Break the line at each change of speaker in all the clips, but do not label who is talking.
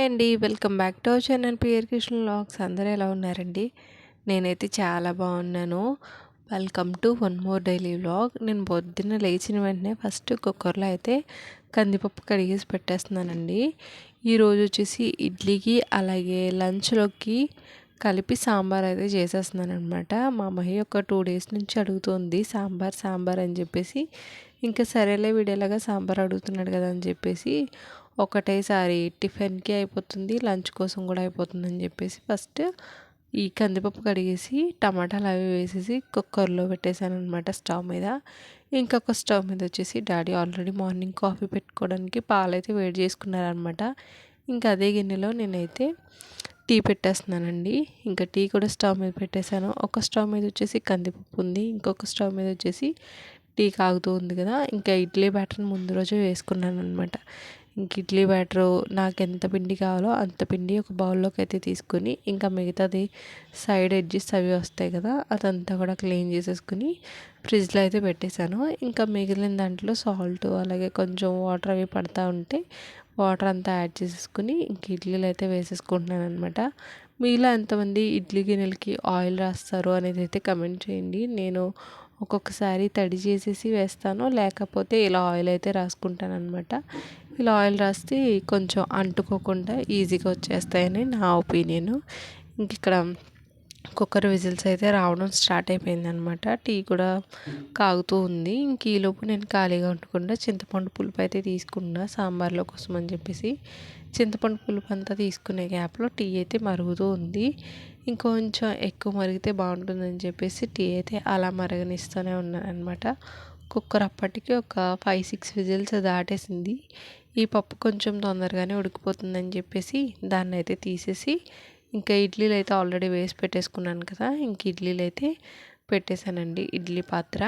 అండి welcome back to our channel. Pear Krishna logs అందరూ ఎలా ఉన్నారండి? నేనైతే చాలా బాగున్నాను. Welcome to one more daily vlog. నేను పొద్దున్న లేచిన వెంటనే ఫస్ట్ కుక్కర్లో అయితే కందిపప్పు కడిగేసి పెట్టేస్తున్నానండి. ఈరోజు వచ్చేసి ఇడ్లీకి అలాగే లంచ్లోకి కలిపి సాంబార్ అయితే చేసేస్తున్నాను అనమాట మా మహి ఒక టూ డేస్ నుంచి అడుగుతుంది సాంబార్ సాంబార్ అని చెప్పేసి. ఇంకా సరేలే వీడేలాగా సాంబార్ అడుగుతున్నాడు కదా అని చెప్పేసి ఒకటేసారి టిఫిన్కి అయిపోతుంది లంచ్ కోసం కూడా అయిపోతుంది అని చెప్పేసి ఫస్ట్ ఈ కందిపప్పు కడిగేసి టమాటాలు అవి వేసేసి కుక్కర్లో పెట్టేశాను అనమాట స్టవ్ మీద. ఇంకొక స్టవ్ మీద వచ్చేసి డాడీ ఆల్రెడీ మార్నింగ్ కాఫీ పెట్టుకోవడానికి పాలు అయితే వేడి చేసుకున్నారనమాట ఇంకా అదే గిన్నెలో నేనైతే టీ పెట్టేస్తున్నానండి. ఇంకా టీ కూడా స్టవ్ మీద పెట్టేశాను. ఒక స్టవ్ మీద వచ్చేసి కందిపప్పు ఉంది ఇంకొక స్టవ్ మీద వచ్చేసి టీ కాగుతూ ఉంది కదా ఇంకా ఇడ్లీ బ్యాటర్ ముందు రోజు వేసుకున్నాను అనమాట ఇంక ఇడ్లీ బ్యాటరు నాకు ఎంత పిండి కావాలో అంత పిండి ఒక బౌల్లోకి అయితే తీసుకుని ఇంకా మిగతాది సైడ్ ఎడ్జెస్ అవి వస్తాయి కదా అదంతా కూడా క్లీన్ చేసేసుకుని ఫ్రిడ్జ్లో అయితే పెట్టేశాను. ఇంకా మిగిలిన దాంట్లో సాల్ట్ అలాగే కొంచెం వాటర్ అవి పడతా ఉంటే వాటర్ అంతా యాడ్ చేసేసుకుని ఇంక ఇడ్లీలు అయితే వేసేసుకుంటున్నాను అనమాట మీలో ఎంతమంది ఇడ్లీ గిన్నెలకి ఆయిల్ రాస్తారు అనేది అయితే కమెంట్ చేయండి. నేను ఒక్కొక్కసారి తడి చేసేసి వేస్తాను లేకపోతే ఇలా ఆయిల్ అయితే రాసుకుంటాను అనమాట ఇలా ఆయిల్ రాస్తే కొంచెం అంటుకోకుండా ఈజీగా వచ్చేస్తాయని నా ఒపీనియన్. ఇంక ఇక్కడ కుక్కర్ విజిల్స్ అయితే రావడం స్టార్ట్ అయిపోయింది అనమాట టీ కూడా కాగుతూ ఉంది. ఇంక ఈలోపు నేను ఖాళీగా ఉండకుండా చింతపండు పులుపు అయితే తీసుకున్నా సాంబార్లో కోసం అని చెప్పేసి. చింతపండు పులుపు అంతా తీసుకునే గ్యాప్లో టీ అయితే మరుగుతూ ఉంది. ఇంకొంచెం ఎక్కువ మరిగితే బాగుంటుందని చెప్పేసి టీ అయితే అలా మరగనిస్తూనే ఉన్నాను అనమాట కుక్కర్ అప్పటికి ఒక ఫైవ్ సిక్స్ విజిల్స్ దాటేసింది. ఈ పప్పు కొంచెం తొందరగానే ఉడికిపోతుందని చెప్పేసి దాన్ని అయితే తీసేసి ఇంకా ఇడ్లీలు అయితే ఆల్రెడీ వేసి పెట్టేసుకున్నాను కదా ఇంక ఇడ్లీలు అయితే పెట్టేశానండి. ఇడ్లీ పాత్ర.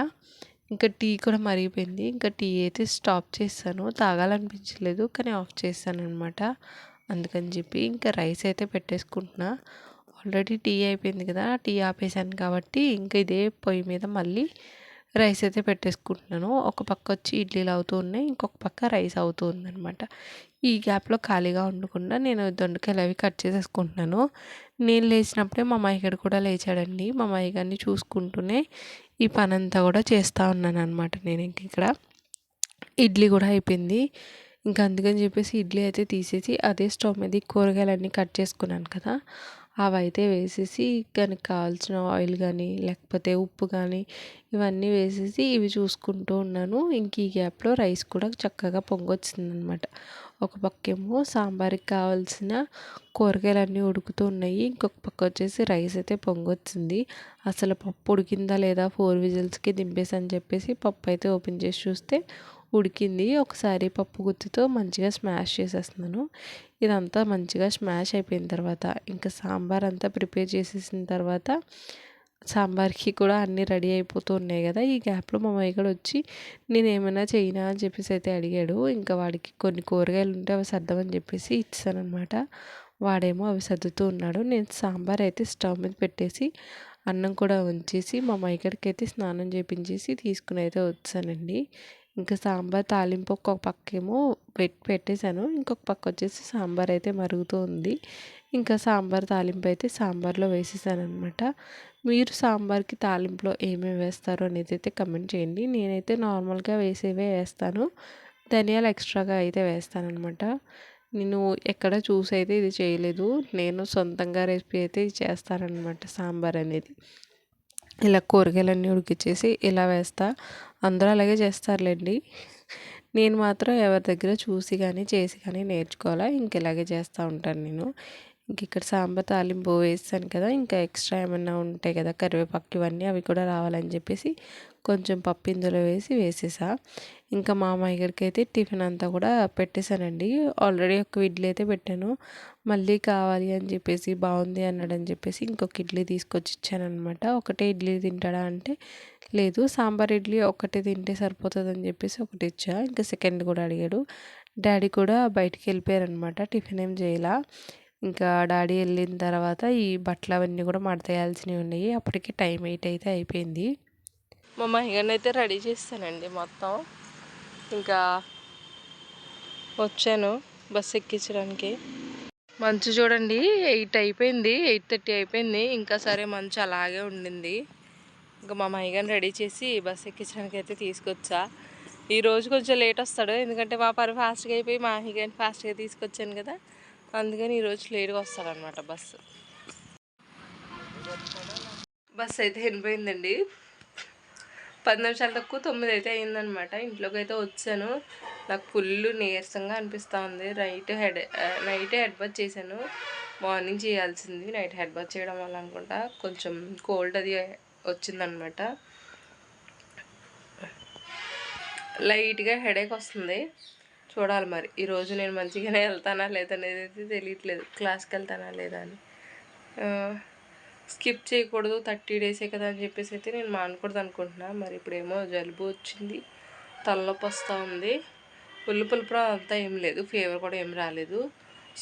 ఇంకా టీ కూడా మరిగిపోయింది. ఇంకా టీ అయితే స్టాప్ చేస్తాను. తాగాలనిపించలేదు కానీ ఆఫ్ చేస్తాను అనమాట అందుకని చెప్పి ఇంకా రైస్ అయితే పెట్టేసుకుంటున్నా. ఆల్రెడీ టీ అయిపోయింది కదా టీ ఆపేసాను కాబట్టి ఇంకా ఇదే పొయ్యి మీద మళ్ళీ రైస్ అయితే పెట్టేసుకుంటున్నాను. ఒక పక్క వచ్చి ఇడ్లీలు అవుతూ ఉన్నాయి. ఇంకొక పక్క రైస్ అవుతూ ఉందనమాట ఈ గ్యాప్లో ఖాళీగా ఉండకుండా నేను దొండకాయలు అవి కట్ చేసేసుకుంటున్నాను. నేను లేచినప్పుడే మా మైగడు కూడా లేచాడండి. మా మైగాన్ని చూసుకుంటూనే ఈ పని అంతా కూడా చేస్తూ ఉన్నాను అనమాట నేను ఇంక ఇక్కడ. ఇడ్లీ కూడా అయిపోయింది. ఇంకా అందుకని చెప్పేసి ఇడ్లీ అయితే తీసేసి అదే స్టవ్ మీద కూరగాయలన్నీ కట్ చేసుకున్నాను కదా. అవైతే వేసేసి దానికి కావాల్సిన ఆయిల్ కానీ లేకపోతే ఉప్పు కానీ ఇవన్నీ వేసేసి ఇవి చూసుకుంటూ ఉన్నాను. ఇంక ఈ గ్యాప్లో రైస్ కూడా చక్కగా పొంగొచ్చింది అనమాట ఒక పక్కేమో సాంబార్కి కావాల్సిన కూరగాయలన్నీ ఉడుకుతూ ఉన్నాయి. ఇంకొక పక్క వచ్చేసి రైస్ అయితే పొంగొచ్చింది. అసలు పప్పు ఉడికిందా లేదా ఫోర్ విజిల్స్కి దింపేసి అని చెప్పేసి పప్పు అయితే ఓపెన్ చేసి చూస్తే ఉడికింది. ఒకసారి పప్పు గుత్తితో మంచిగా స్మాష్ చేసేస్తున్నాను. ఇదంతా మంచిగా స్మాష్ అయిపోయిన తర్వాత ఇంకా సాంబార్ అంతా ప్రిపేర్ చేసేసిన తర్వాత సాంబార్కి కూడా అన్నీ రెడీ అయిపోతూ ఉన్నాయి కదా. ఈ గ్యాప్లో మా కూడా వచ్చి నేను ఏమైనా చేయనా అని చెప్పేసి అయితే అడిగాడు. ఇంకా వాడికి కొన్ని కూరగాయలు ఉంటే అవి సర్దమని చెప్పేసి ఇచ్చానమాట వాడేమో అవి సర్దుతూ ఉన్నాడు. నేను సాంబార్ అయితే స్టవ్ మీద పెట్టేసి అన్నం కూడా ఉంచేసి మా మైగడికి అయితే స్నానం చేపించేసి తీసుకుని అయితే వచ్చానండి. ఇంకా సాంబార్ తాలింపు ఒక పక్కేమో పెట్టి పెట్టేశాను. ఇంకొక పక్క వచ్చేసి సాంబార్ అయితే మరుగుతూ ఉంది ఇంకా సాంబార్ తాలింపు అయితే సాంబార్లో వేసేసాను అనమాట మీరు సాంబార్కి తాలింపులో ఏమేమి వేస్తారు అనేది అయితే కమెంట్ చేయండి. నేనైతే నార్మల్గా వేసేవే వేస్తాను. ధనియాలు ఎక్స్ట్రాగా అయితే వేస్తాను అనమాట నేను ఎక్కడ చూసి అయితే ఇది చేయలేదు. నేను సొంతంగా రెసిపీ అయితే చేస్తానన్నమాట సాంబార్ అనేది. ఇలా కూరగాయలన్నీ ఉడికిచ్చేసి ఇలా వేస్తా. అందరూ అలాగే చేస్తారులేండి. నేను మాత్రం ఎవరి దగ్గర చూసి కానీ చేసి కానీ నేర్చుకోవాలా? ఇంక ఇలాగే చేస్తూ ఉంటాను నేను. ఇంక ఇక్కడ సాంబార్ తాలింపు వేస్తాను కదా ఇంకా ఎక్స్ట్రా ఏమైనా ఉంటాయి కదా కరివేపాకు ఇవన్నీ అవి కూడా రావాలని చెప్పేసి కొంచెం పప్పు ఇందులో వేసి వేసేసా. ఇంకా మా అమ్మాయి అయితే టిఫిన్ అంతా కూడా పెట్టేశానండి. ఆల్రెడీ ఒక ఇడ్లీ అయితే పెట్టాను. మళ్ళీ కావాలి అని చెప్పేసి బాగుంది అన్నాడని చెప్పేసి ఇంకొక ఇడ్లీ తీసుకొచ్చి ఇచ్చానమాట ఒకటే ఇడ్లీ తింటాడా అంటే లేదు సాంబార్ ఇడ్లీ ఒకటే తింటే సరిపోతుంది అని చెప్పేసి ఒకటి ఇచ్చా. ఇంకా సెకండ్ కూడా అడిగాడు. డాడీ కూడా బయటికి వెళ్ళిపోయారనమాట టిఫిన్ ఏం చేయాల. ఇంకా డాడీ వెళ్ళిన తర్వాత ఈ బట్టలు అవన్నీ కూడా మడతేయాల్సినవి ఉన్నాయి. అప్పటికి టైం ఎయిట్ అయితే అయిపోయింది. మా మహిళని అయితే రెడీ చేస్తానండి మొత్తం. ఇంకా వచ్చాను బస్ ఎక్కించడానికి. మంచు చూడండి ఎయిట్ అయిపోయింది ఎయిట్ థర్టీ అయిపోయింది. ఇంకా సరే మంచు అలాగే ఉండింది. ఇంకా మా మైగాని రెడీ చేసి బస్ ఎక్కించడానికి అయితే తీసుకొచ్చా. ఈ రోజు కొంచెం లేట్ వస్తాడు ఎందుకంటే మా పని ఫాస్ట్గా అయిపోయి మా హిగాని ఫాస్ట్గా తీసుకొచ్చాను కదా. అందుకని ఈరోజు లేట్గా వస్తాడనమాట బస్సు. బస్సు అయితే వెళ్ళిపోయిందండి పది నిమిషాలు తక్కువ తొమ్మిది అయితే అయిందనమాట. ఇంట్లోకి అయితే వచ్చాను. నాకు ఫుల్ నీరసంగా అనిపిస్తూ ఉంది. Night head night head bath చేశాను. మార్నింగ్ చేయాల్సింది నైట్ హెడ్ బాత్ చేయడం వల్ల అనుకుంటా. కొంచెం కోల్డ్ అది వచ్చిందనమాట. లైట్గా హెడేక్ వస్తుంది. చూడాలి మరి. ఈరోజు నేను మంచిగానే వెళ్తానా లేదనేది అయితే తెలియట్లేదు. క్లాస్కి వెళ్తానా లేదా అని. స్కిప్ చేయకూడదు థర్టీ డేసే కదా అని చెప్పేసి అయితే నేను మానకూడదు అనుకుంటున్నా. మరి ఇప్పుడేమో జలుబు వచ్చింది తలనొప్పి వస్తూ ఉంది. పుల్లు పులుపురం అంతా ఏం లేదు ఫీవర్ కూడా ఏం రాలేదు.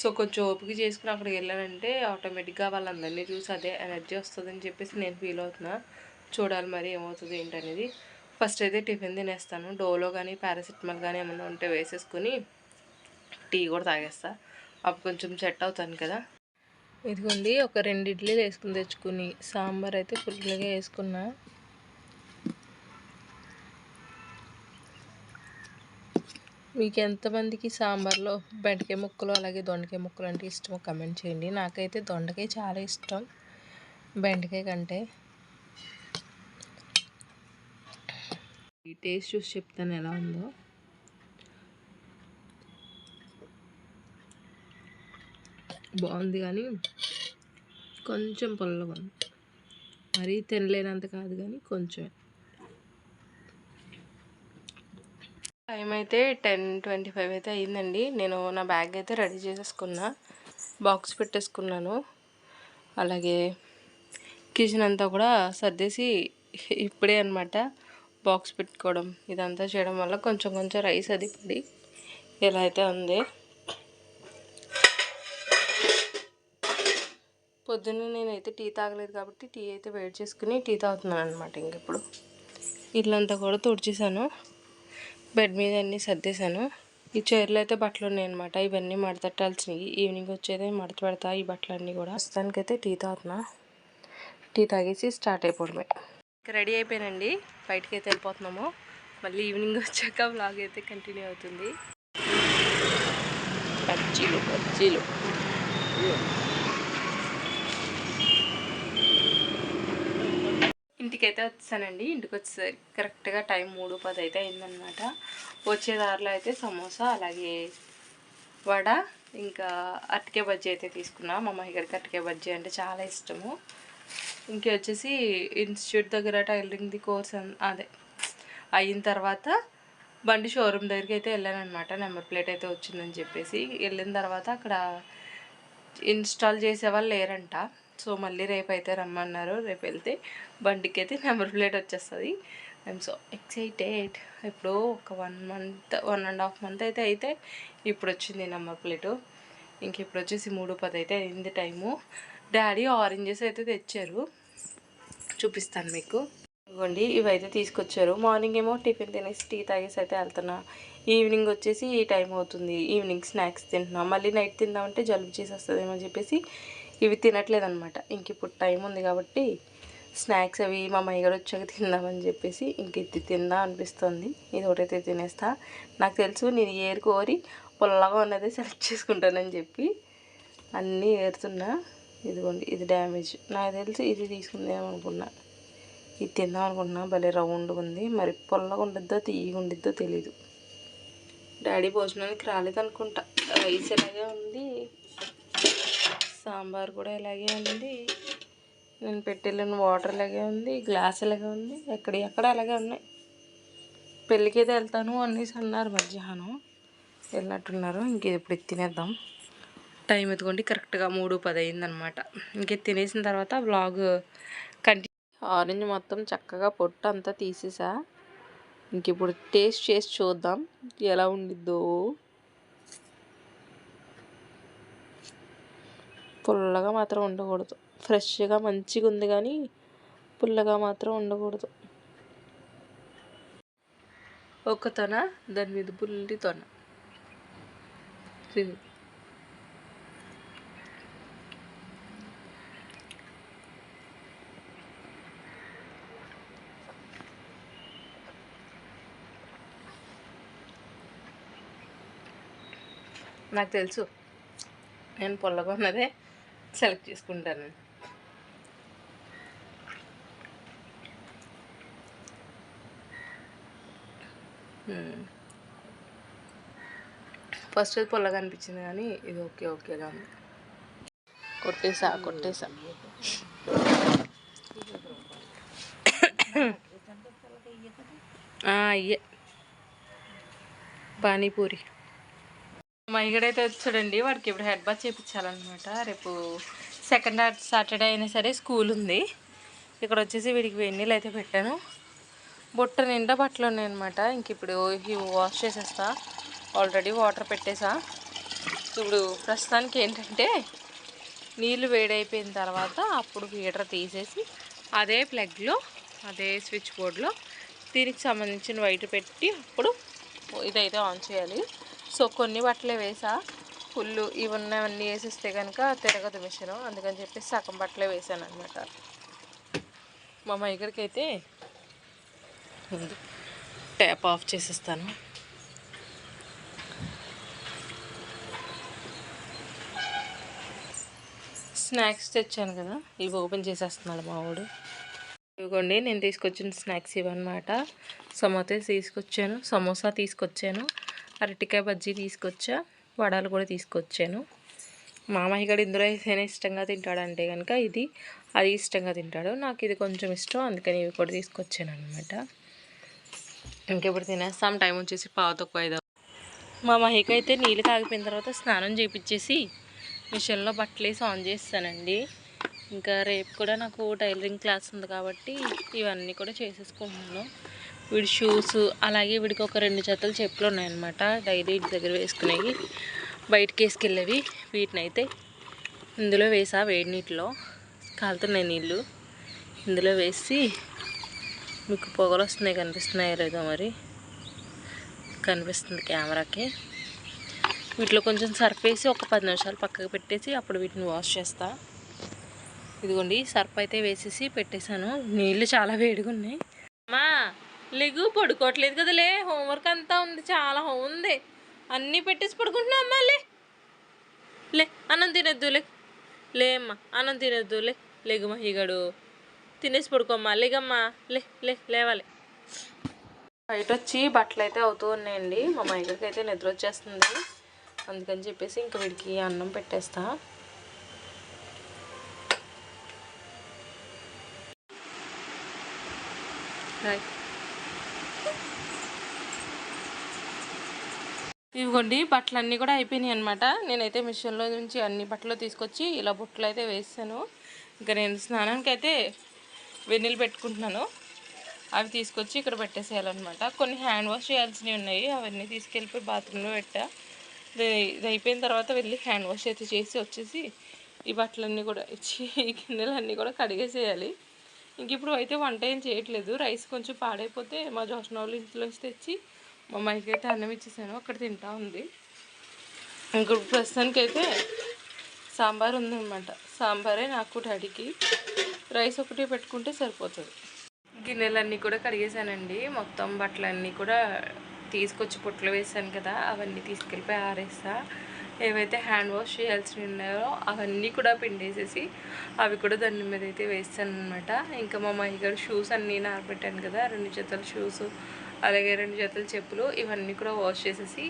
సో కొంచెం ఓపిక చేసుకుని అక్కడికి వెళ్ళానంటే ఆటోమేటిక్గా వాళ్ళందరినీ చూసి అదే ఎనర్జీ వస్తుందని చెప్పేసి నేను ఫీల్ అవుతున్నా. చూడాలి మరి ఏమవుతుంది ఏంటనేది. ఫస్ట్ అయితే టిఫిన్ తినేస్తాను. డోలో కానీ పారాసిటమాల్ కానీ ఏమైనా ఉంటే వేసేసుకొని టీ కూడా తాగేస్తా. అప్పుడు కొంచెం సెట్ అవుతాను కదా. ఇదిగోండి ఒక రెండు ఇడ్లీలు వేసుకుని తెచ్చుకుని సాంబార్ అయితే ఫుల్గా వేసుకున్నా. మీకు ఎంతమందికి సాంబార్లో బెండకాయ ముక్కలు అలాగే దొండకాయ ముక్కలు అంటే ఇష్టమో కమెంట్ చేయండి. నాకైతే దొండకాయ చాలా ఇష్టం బెండకాయ కంటే. ఈ టేస్ట్ చూసి చెప్తాను ఎలా ఉందో. బాగుంది కానీ కొంచెం పుల్లగా ఉంది. మరీ తినలేనంత కాదు కానీ కొంచెం టైం అయితే టెన్ ట్వంటీ ఫైవ్ అయితే అయ్యిందండి నేను నా బ్యాగ్ అయితే రెడీ చేసేసుకున్నా. బాక్స్ పెట్టేసుకున్నాను. అలాగే కిచెన్ అంతా కూడా సర్దేసి ఇప్పుడే అనమాట బాక్స్ పెట్టుకోవడం. ఇదంతా చేయడం వల్ల కొంచెం కొంచెం రైస్ అది పడి ఇలా అయితే ఉంది. పొద్దున్న నేనైతే టీ తాగలేదు కాబట్టి టీ అయితే వెయిట్ చేసుకుని టీ తాగుతున్నాను అనమాట ఇంక ఇప్పుడు. ఇల్లంతా కూడా తుడిచేసాను. బెడ్ మీద అన్నీ సర్దేశాను. ఈ చైర్లో అయితే బట్టలు ఉన్నాయన్నమాట ఇవన్నీ మడతట్టాల్సినవి. ఈవినింగ్ వచ్చేదే మడత పెడతా ఈ బట్టలన్నీ కూడా. ప్రస్తుతానికైతే టీ తాగుతున్నా. టీ తాగేసి స్టార్ట్ అయిపోవడమే. రెడీ అయిపోయానండి. బయటకి అయితే వెళ్ళిపోతున్నాము. మళ్ళీ ఈవినింగ్ వచ్చాక బ్లాగ్ అయితే కంటిన్యూ అవుతుంది. బజ్జీలు బజ్జీలు ఇంటికైతే వచ్చానండి. ఇంటికి వచ్చేసరికి కరెక్ట్గా టైం మూడు పది అయితే అయిందనమాట వచ్చే దారిలో అయితే సమోసా అలాగే వడ ఇంకా అరటికే బజ్జీ అయితే తీసుకున్నా. మా అమ్మాయి గారికి అరటికే బజ్జీ అంటే చాలా ఇష్టము. ఇంక వచ్చేసి ఇన్స్టిట్యూట్ దగ్గర టైలరింగ్ది కోర్స్ అదే అయిన తర్వాత బండి షోరూమ్ దగ్గరికి అయితే వెళ్ళానమాట నెంబర్ ప్లేట్ అయితే వచ్చిందని చెప్పేసి. వెళ్ళిన తర్వాత అక్కడ ఇన్స్టాల్ చేసే వాళ్ళు లేరంట. సో మళ్ళీ రేపు అయితే రమ్మన్నారు. రేపు వెళ్తే బండికి అయితే నెంబర్ ప్లేట్ వచ్చేస్తుంది. ఐఎమ్ సో ఎక్సైటెడ్ ఇప్పుడు ఒక one month one and half month అయితే అయితే ఇప్పుడు వచ్చింది నెంబర్ ప్లేటు. ఇంక ఇప్పుడు వచ్చేసి మూడు పది అయితే అయింది టైము. డాడీ ఆరెంజెస్ అయితే తెచ్చారు. చూపిస్తాను మీకు. ఇవ్వండి ఇవైతే తీసుకొచ్చారు. మార్నింగ్ ఏమో టిఫిన్ తినేసి టీ తాగేసి అయితే వెళ్తున్నా. ఈవినింగ్ వచ్చేసి ఈ టైం అవుతుంది. ఈవినింగ్ స్నాక్స్ తింటున్నా. మళ్ళీ నైట్ తిందామంటే జలుబు చేసేస్తుందేమో అని చెప్పేసి ఇవి తినట్లేదు అనమాట ఇంక ఇప్పుడు టైం ఉంది కాబట్టి స్నాక్స్ అవి మా మైగడు వచ్చాక తిందామని చెప్పేసి ఇంక ఇది తిందా అనిపిస్తుంది. ఇది ఒకటైతే తినేస్తా. నాకు తెలుసు నేను ఏరుకోరి పొల్లగా ఉన్నదే సెలెక్ట్ చేసుకుంటానని చెప్పి అన్నీ ఏరుతున్నా. ఇదిగోండి ఇది డ్యామేజ్. నాకు తెలిసి ఇది తీసుకుందాం అనుకున్నా. ఇది తిందాం అనుకున్నా భలే రౌండ్గా ఉంది. మరి పొల్లగా ఉండిద్దో తీయగా ఉండిద్దో తెలీదు. డాడీ భోజనానికి రాలేదనుకుంటా. రైస్ ఎలాగే ఉంది. సాంబార్ కూడా ఇలాగే ఉంది. నేను పెట్టిన వాటర్ ఇలాగే ఉంది గ్లాస్ ఇలాగే ఉంది ఎక్కడ ఎక్కడ అలాగే ఉన్నాయి. పెళ్ళికి అయితే వెళ్తాను అనేసి అన్నారు మధ్యాహ్నం. వెళ్ళినట్టున్నారు ఇంక ఇప్పుడు తినేద్దాం. టైం ఎత్తుకోండి కరెక్ట్గా మూడు పది అయిందనమాట. ఇంక తినేసిన తర్వాత బ్లాగ్ కంటిన్యూ ఆరెంజ్ మొత్తం చక్కగా పొట్టు అంతా తీసేసా. ఇంక ఇప్పుడు టేస్ట్ చేసి చూద్దాం ఎలా ఉండిద్దో. పుల్లగా మాత్రం ఉండకూడదు. ఫ్రెష్గా మంచిగా ఉంది కానీ పుల్లగా మాత్రం ఉండకూడదు. ఒక తొన దాని మీద పుల్లి తొన. నాకు తెలుసు. నేను పొల్లగా ఉన్నదే సెలెక్ట్ చేసుకుంటాను. ఫస్ట్ అది పొల్లగా అనిపించింది కానీ ఇది ఓకే ఓకేగా ఉంది. కొట్టేసా కొట్టేసా. ఆ, అయ్యే పానీపూరి. మా ఇక్కడైతే వచ్చాడండి వాడికి ఇప్పుడు హెడ్ బాత్ చేయించాలన్నమాట రేపు సెకండ్ సాటర్డే అయినా సరే స్కూల్ ఉంది. ఇక్కడ వచ్చేసి వీడికి వేడి నీళ్ళు అయితే పెట్టాను. బుట్ట నిండా బట్టలు ఉన్నాయన్నమాట. ఇంక ఇప్పుడు ఇవి వాష్ చేసేస్తా. ఆల్రెడీ వాటర్ పెట్టేసా. ఇప్పుడు ప్రస్తుతానికి ఏంటంటే నీళ్ళు వేడైపోయిన తర్వాత అప్పుడు హీటర్ తీసేసి అదే ప్లగ్లో అదే స్విచ్ బోర్డ్లో దీనికి సంబంధించిన వైట్ పెట్టి అప్పుడు ఇదైతే ఆన్ చేయాలి. సో కొన్ని బట్టలే వేసా. ఫుల్ ఇవి ఉన్నవన్నీ వేసేస్తే కనుక తిరగదు మిషన్. అందుకని చెప్పి సగం బట్టలే వేసాను అనమాట మా మైగడికి అయితే ట్యాప్ ఆఫ్ చేసేస్తాను. స్నాక్స్ తెచ్చాను కదా ఇవి ఓపెన్ చేసేస్తున్నాడు మా వాడు ఇవ్వండి నేను తీసుకొచ్చిన స్నాక్స్ ఇవన్నమాట. సమోసా తీసుకొచ్చాను సమోసా తీసుకొచ్చాను. అరటికాయ బజ్జీ తీసుకొచ్చా వడాలు కూడా తీసుకొచ్చాను. మామయ్య గడు ఇందులో ఏదైనా ఇష్టంగా తింటాడంటే కనుక ఇది అది ఇష్టంగా తింటాడు. నాకు ఇది కొంచెం ఇష్టం అందుకని ఇవి కూడా తీసుకొచ్చాను అనమాట ఇంకెప్పుడు తినేస్తాం టైం వచ్చేసి పావు తక్కువ ఐదు మా మహిక అయితే నీళ్ళు తాగిపోయిన తర్వాత స్నానం చేయించేసి మిషన్లో బట్టలు వేసి ఆన్ చేస్తానండి. ఇంకా రేపు కూడా నాకు టైలరింగ్ క్లాస్ ఉంది కాబట్టి ఇవన్నీ కూడా చేసేసుకుంటున్నాను. వీడి షూస్ అలాగే వీడికి ఒక రెండు జతలు చెప్పులు ఉన్నాయన్నమాట. డైలీ ఇంటి దగ్గర వేసుకునేవి బయటకి వేసుకెళ్ళేవి. వీటిని అయితే ఇందులో వేసా వేడి నీటిలో. కాలుతున్నాయి నీళ్ళు ఇందులో వేసి మీకు పొగలు వస్తున్నాయి కనిపిస్తున్నాయో లేదో మరి కనిపిస్తుంది కెమెరాకి. వీటిలో కొంచెం సర్ఫ్ వేసి ఒక పది నిమిషాలు పక్కకు పెట్టేసి అప్పుడు వీటిని వాష్ చేస్తా. ఇదిగోండి సర్ఫ్ అయితే వేసేసి పెట్టేశాను. నీళ్ళు చాలా వేడిగా ఉన్నాయి. అమ్మా లెగు పడుకోవట్లేదు కదలే. హోంవర్క్ అంతా ఉంది చాలా హోమ్ ఉంది. అన్నీ పెట్టేసి పడుకుంటున్నావు అమ్మా? లే. లే అన్నం తినద్దు లే. లే అమ్మా అన్నం తినద్దు లే. లేగు మహిగడు తినేసి పడుకోమ్మా లేగమ్మా. లే లే లేవాలి. బయట వచ్చి బట్టలు అయితే అవుతూ ఉన్నాయండి. మా మైగడికి అయితే నిద్ర వచ్చేస్తుంది అందుకని చెప్పేసి ఇంక వీడికి అన్నం పెట్టేస్తా. రైట్ ఇవ్వండి బట్టలు అన్నీ కూడా అయిపోయినాయి అనమాట నేనైతే మిషన్లో నుంచి అన్ని బట్టలు తీసుకొచ్చి ఇలా బుట్టలు అయితే వేసాను. ఇంకా నేను స్నానానికి అయితే వెన్నీళ్ళు పెట్టుకుంటున్నాను. అవి తీసుకొచ్చి ఇక్కడ పెట్టేసేయాలన్నమాట. కొన్ని హ్యాండ్ వాష్ చేయాల్సినవి ఉన్నాయి. అవన్నీ తీసుకెళ్ళిపోయి బాత్రూంలో పెట్టా. ఇది అయిపోయిన తర్వాత వెళ్ళి హ్యాండ్ వాష్ అయితే చేసి వచ్చేసి ఈ బట్టలన్నీ కూడా ఇచ్చి ఈ గిన్నెలన్నీ కూడా కడిగేసేయాలి. ఇంక ఇప్పుడు అయితే వంట ఏం చేయట్లేదు. రైస్ కొంచెం పాడైపోతే మా జోష్న వాళ్ళు ఇంట్లో తెచ్చి మా అమ్మాయికి అయితే అన్నం ఇచ్చేసాను. అక్కడ తింటా ఉంది. ఇంకొక ప్రస్తుతానికి అయితే సాంబార్ ఉందన్నమాట. సాంబారే నాకు డాడీకి. రైస్ ఒకటి పెట్టుకుంటే సరిపోతుంది. గిన్నెలన్నీ కూడా కడిగేసానండి మొత్తం బట్టలన్నీ కూడా తీసుకొచ్చి పొట్లు వేసాను కదా అవన్నీ తీసుకెళ్ళిపోయి ఆరేస్తా. ఏవైతే హ్యాండ్ వాష్ చేయాల్సి ఉన్నాయో అవన్నీ కూడా పిండేసేసి అవి కూడా దాని మీద అయితే వేస్తాను అనమాట ఇంకా మా మహిగారు షూస్ అన్నీ నారబెట్టాను కదా రెండు జతల షూస్. అలాగే రెండు జతల చెప్పులు ఇవన్నీ కూడా వాష్ చేసేసి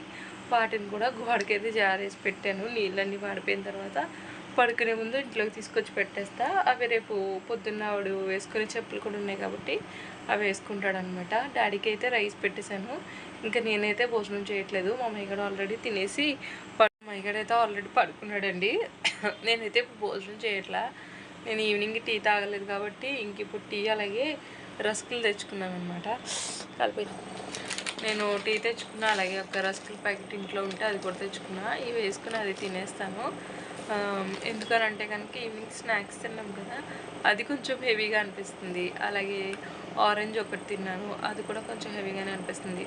వాటిని కూడా గోడకైతే జారేసి పెట్టాను. నీళ్ళన్నీ వాడిపోయిన తర్వాత పడుకునే ముందు ఇంట్లోకి తీసుకొచ్చి పెట్టేస్తా. అవి రేపు పొద్దున్న ఆవిడ వేసుకునే చెప్పులు కూడా ఉన్నాయి కాబట్టి అవి వేసుకుంటాడు అనమాట డాడీకి అయితే రైస్ పెట్టేశాను. ఇంకా నేనైతే భోజనం చేయట్లేదు. మా మైగడ ఆల్రెడీ తినేసి పడు మైగడ అయితే ఆల్రెడీ పడుకున్నాడండి. నేనైతే భోజనం చేయట్లా. నేను ఈవినింగ్ టీ తాగలేదు కాబట్టి ఇంక ఇప్పుడు టీ అలాగే రస్కులు తెచ్చుకున్నాను అనమాట కలిపి నేను టీ తెచ్చుకున్నా అలాగే ఒక రస్కుల ప్యాకెట్ ఇంట్లో ఉంటే అది కూడా తెచ్చుకున్నా. ఇవి వేసుకుని అది తినేస్తాను ఎందుకనంటే కనుక ఈవినింగ్ స్నాక్స్ తిన్నాం కదా అది కొంచెం హెవీగా అనిపిస్తుంది. అలాగే ఆరెంజ్ ఒకటి తిన్నాను అది కూడా కొంచెం హెవీగానే అనిపిస్తుంది.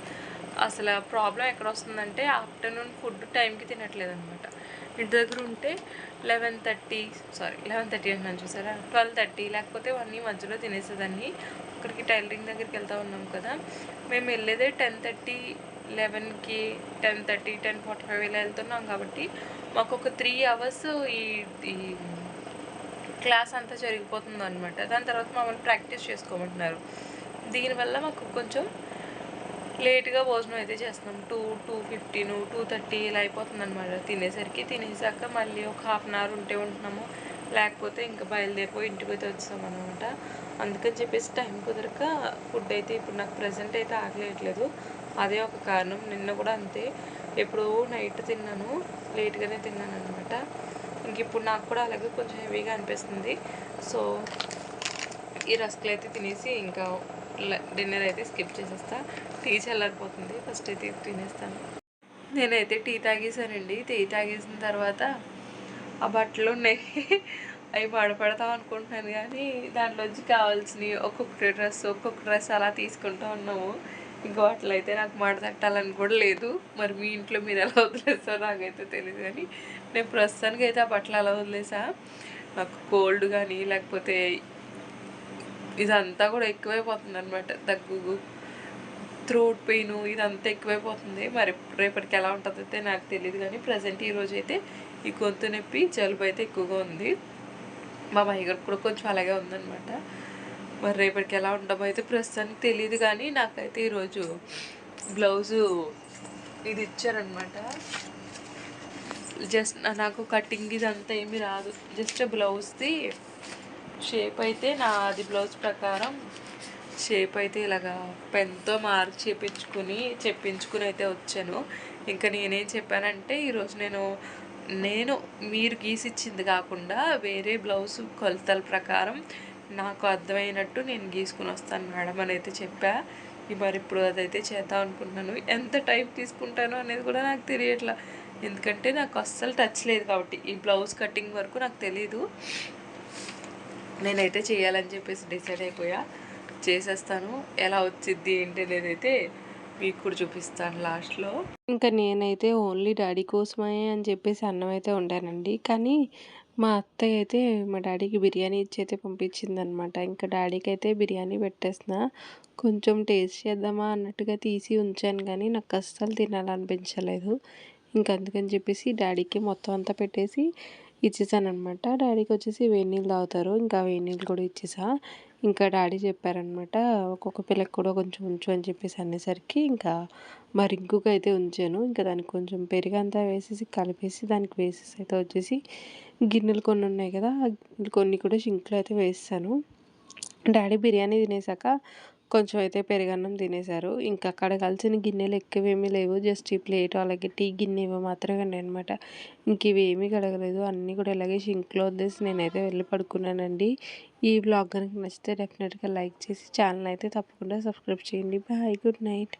అసలు ప్రాబ్లం ఎక్కడ వస్తుందంటే ఆఫ్టర్నూన్ ఫుడ్ టైంకి తినట్లేదు అనమాట ఇంటి దగ్గర ఉంటే eleven thirty sorry eleven thirty అంటున్నాను చూసారా? ట్వెల్వ్ థర్టీ లేకపోతే వన్ మధ్యలో తినేసేదాన్ని. అక్కడికి టైలరింగ్ దగ్గరికి వెళ్తూ ఉన్నాం కదా. మేము వెళ్ళేదే టెన్ థర్టీ లెవెన్కి ten thirty ten forty five ఇలా వెళ్తున్నాం కాబట్టి మాకు ఒక త్రీ అవర్స్ ఈ ఈ క్లాస్ అంతా జరిగిపోతుంది అనమాట దాని తర్వాత మమ్మల్ని ప్రాక్టీస్ చేసుకోమంటున్నారు. దీనివల్ల మాకు కొంచెం లేట్గా భోజనం అయితే చేస్తున్నాం. Two two fifteen two thirty ఇలా అయిపోతుంది అనమాట తినేసరికి తినేసాక మళ్ళీ ఒక హాఫ్ అన్ అవర్ ఉంటే ఉంటున్నాము. లేకపోతే ఇంకా బయలుదేరిపోయి ఇంటికి అయితే వచ్చాం అనమాట అందుకని చెప్పేసి టైం కుదరక ఫుడ్ అయితే ఇప్పుడు నాకు ప్రజెంట్ అయితే ఆగలేట్లేదు అదే ఒక కారణం. నిన్న కూడా అంతే. ఎప్పుడు నైట్ తిన్నాను. లేట్గానే తిన్నాను అనమాట ఇంక ఇప్పుడు నాకు కూడా అలాగే కొంచెం హెవీగా అనిపిస్తుంది. సో ఈ రస్కులు అయితే తినేసి ఇంకా డిన్నర్ అయితే స్కిప్ చేసేస్తా. టీ చల్లారిపోతుంది. ఫస్ట్ అయితే తినేస్తాను. నేనైతే టీ తాగేసానండి. టీ తాగేసిన తర్వాత ఆ బట్టలు ఉన్నాయి. అవి పడపడతాం అనుకుంటున్నాను కానీ దాంట్లోంచి కావాల్సినవి ఒక్కొక్క డ్రెస్ ఒక్కొక్క డ్రెస్ అలా తీసుకుంటూ ఉన్నాము. ఇంకా వాటిలో అయితే నాకు మాట తట్టాలని కూడా లేదు. మరి మీ ఇంట్లో మీరు ఎలా వదిలేస్తారో నాకైతే తెలియదు కానీ నేను ప్రస్తుతానికి అయితే ఆ బట్టలు అలా వదిలేసా. నాకు కోల్డ్ కానీ లేకపోతే ఇదంతా కూడా ఎక్కువైపోతుంది అనమాట దగ్గు థ్రోట్ పెయిన్ ఇదంతా ఎక్కువైపోతుంది. మరి రేపటికి ఎలా ఉంటుందో అయితే నాకు తెలియదు కానీ ప్రజెంట్ ఈరోజు అయితే ఈ గొంతు నొప్పి జలుబు అయితే ఎక్కువగా ఉంది. మా మైగర్ కూడా కొంచెం అలాగే ఉందనమాట మరి రేపటికి ఎలా ఉండమో అయితే ప్రస్తుతానికి తెలియదు కానీ నాకైతే ఈరోజు బ్లౌజు ఇది ఇచ్చారనమాట జస్ట్ నాకు కటింగ్ ఇదంతా ఏమీ రాదు. జస్ట్ బ్లౌజ్ది షేప్ అయితే నా అది బ్లౌజ్ ప్రకారం షేప్ అయితే ఇలాగా పెన్తో మార్క్ చేపించుకుని చెప్పించుకుని అయితే వచ్చాను. ఇంకా నేనేం చెప్పానంటే ఈరోజు నేను నేను మీరు గీసిచ్చింది కాకుండా వేరే బ్లౌజ్ కొలతల ప్రకారం నాకు అర్థమైనట్టు నేను గీసుకుని వస్తాను మేడం అని అయితే చెప్పా మరి ఇప్పుడు అదైతే చేద్దాం అనుకుంటున్నాను. ఎంత టైం తీసుకుంటానో అనేది కూడా నాకు తెలియట్లా. ఎందుకంటే నాకు అస్సలు టచ్ లేదు కాబట్టి. ఈ బ్లౌజ్ కటింగ్ వరకు నాకు తెలీదు. నేనైతే చేయాలని చెప్పేసి డిసైడ్ అయిపోయా. చేసేస్తాను. ఎలా వచ్చిద్ది ఏంటి అనేది అయితే మీకు కూడా చూపిస్తాను లాస్ట్లో. ఇంకా నేనైతే ఓన్లీ డాడీ కోసమే అని చెప్పేసి అన్నం అయితే వండానండి. కానీ మా అత్తయ్య అయితే మా డాడీకి బిర్యానీ ఇచ్చి అయితే పంపించింది అనమాట ఇంకా డాడీకి అయితే బిర్యానీ పెట్టేసిన. కొంచెం టేస్ట్ చేద్దామా అన్నట్టుగా తీసి ఉంచాను కానీ నాకు అస్సలు తినాలనిపించలేదు. ఇంకా అందుకని చెప్పేసి డాడీకి మొత్తం అంతా పెట్టేసి ఇచ్చేసాను అనమాట డాడీకి వచ్చేసి వేడి నీళ్ళు తాగుతారు. ఇంకా వేడి నీళ్ళు కూడా ఇచ్చేసా. ఇంకా డాడీ చెప్పారనమాట ఒక్కొక్క పిల్లకి కూడా కొంచెం ఉంచు అని చెప్పేసి అనేసరికి ఇంకా మరి ఇంకొక అయితే ఉంచాను. ఇంకా దానికి కొంచెం పెరిగంతా వేసేసి కలిపేసి దానికి వేసేసి అయితే వచ్చేసి గిన్నెలు కొన్ని ఉన్నాయి కదా కొన్ని కూడా సింక్లో అయితే వేస్తాను. డాడీ బిర్యానీ తినేసాక కొంచెం అయితే పెరుగన్నం తినేశారు. ఇంకా అక్కడ కలిసిన గిన్నెలు ఎక్కువేమీ లేవు. జస్ట్ ఈ ప్లేట్ అలాగే టీ గిన్నె ఇవి మాత్రమే ఉన్నాయి అనమాట ఇంక ఇవేమీ కడగలేదు అన్నీ కూడా ఇలాగే షింక్లో వదిలేసి నేనైతే వెళ్ళి పడుకున్నానండి. ఈ బ్లాగ్ కనుక నచ్చితే డెఫినెట్గా లైక్ చేసి ఛానల్ అయితే తప్పకుండా సబ్స్క్రైబ్ చేయండి. Bye good night.